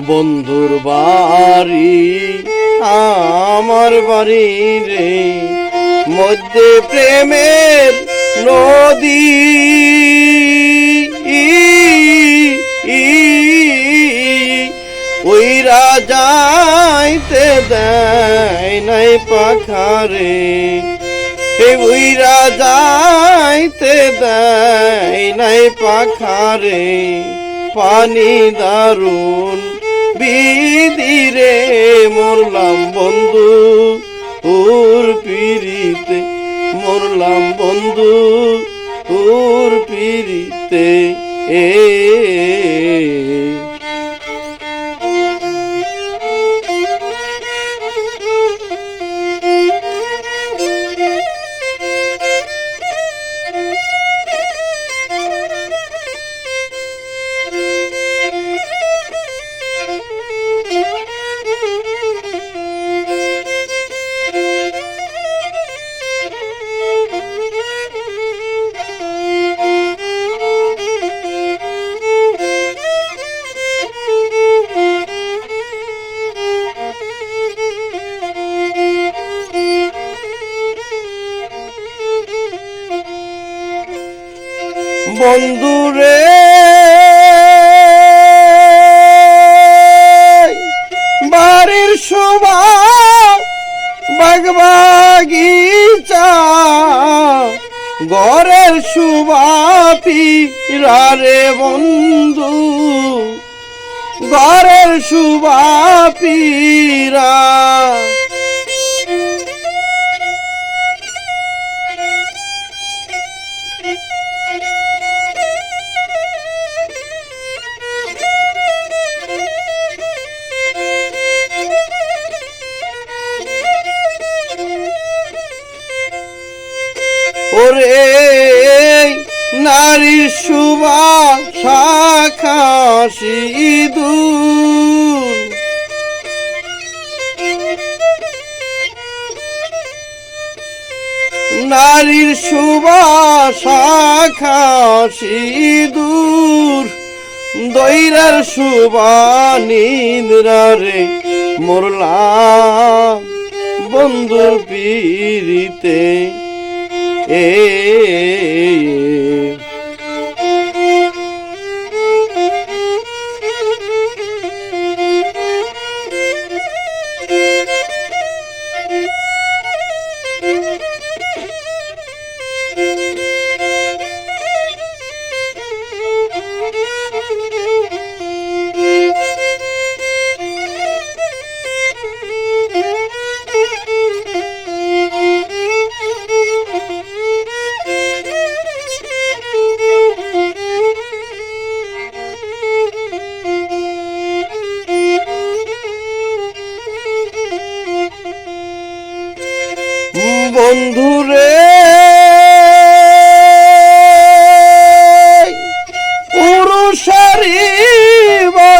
বন্ধুর বাড়ি, আমার বাড়ি রে। মধ্যে প্রেমের নদী। ওই রাজাইতে দেয় নাই পাখারে। ওই রাজাইতে দেয় নাই পাখারে। পানি দারুণ বিদিরে মরলাম বন্ধু। ওর পিড়িতে মরলাম বন্ধু ওর পিড়িতে এ শোভা বাগবাগিচা ঘরের সুবাপি রে বন্ধু ঘরের শোভা শাখা নারীর সুবা শাখা সিঁদুর দৈরার সুবা নিদ্রারে মরলাম বন্ধুর এ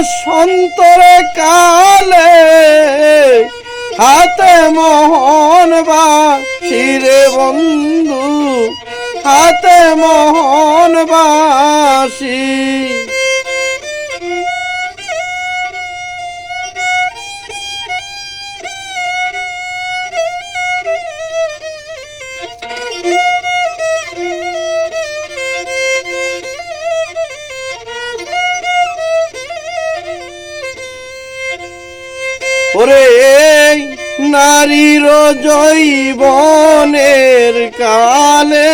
বসন্তরে কালে হাতে মোহন বা শিরে বন্ধু হাতে মোহন বাসি। ওরে নারীর জৈবনের কালে।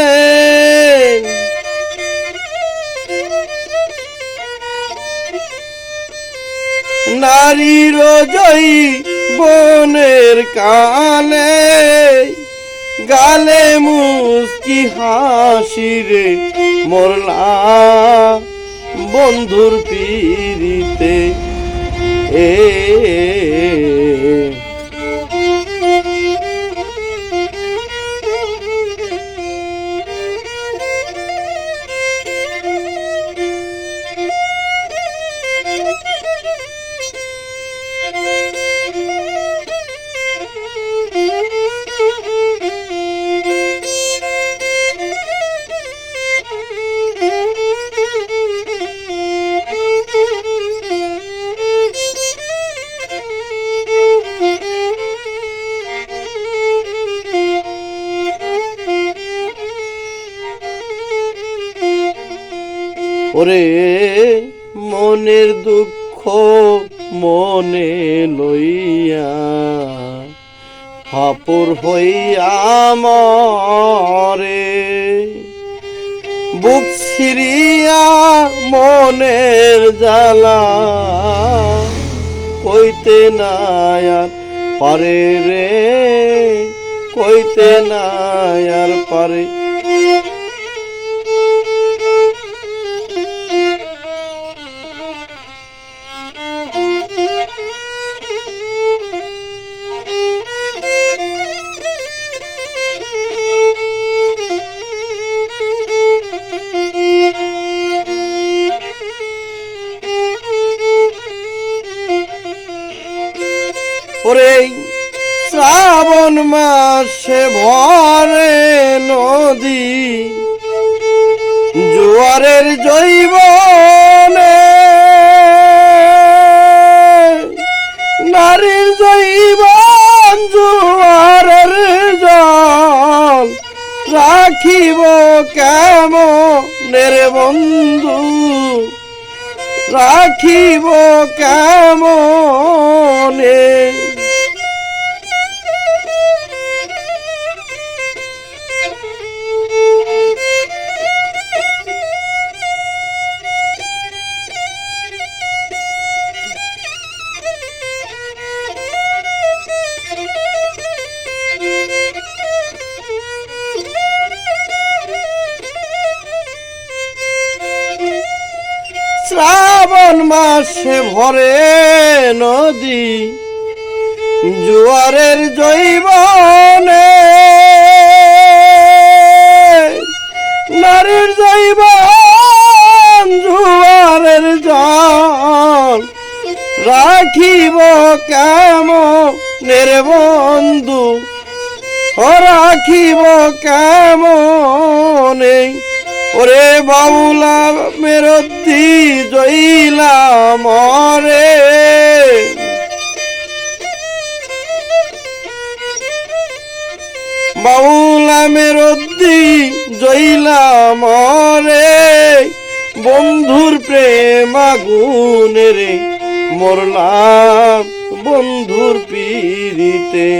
নারীর জয়ী জৈবনের কালে গালে মুস্কি হাসিরে মরলা বন্ধুর পিড়িতে। এ ওরে মনের দুঃখ মনে লইয়া ফাপুর হইয়া মরে। বুক ছিড়িয়া মনের জ্বালা কইতে নাই আর পারে রে, কইতে নাই আর পারে শ্রাবণ মাসে ভরে নদী, জোয়ারের জৈবনে। নারীর জৈবন জোয়ারের জল রাখিব কেমন বন্ধু? রাখিব কেমনে? শ্রাবণ মাসে ভরে নদী, জোয়ারের জৈবনে। নারীর জৈবন, জোয়ারের জল রাখিব কেমন বন্ধু? রাখিব কেমনে ওরে বাউলা মেরতি জইলা মরে। বাউলা মেরতি জইলা মরে। বন্ধুর প্রেম আগুনে রে, মরলাম বন্ধুর পিড়িতে।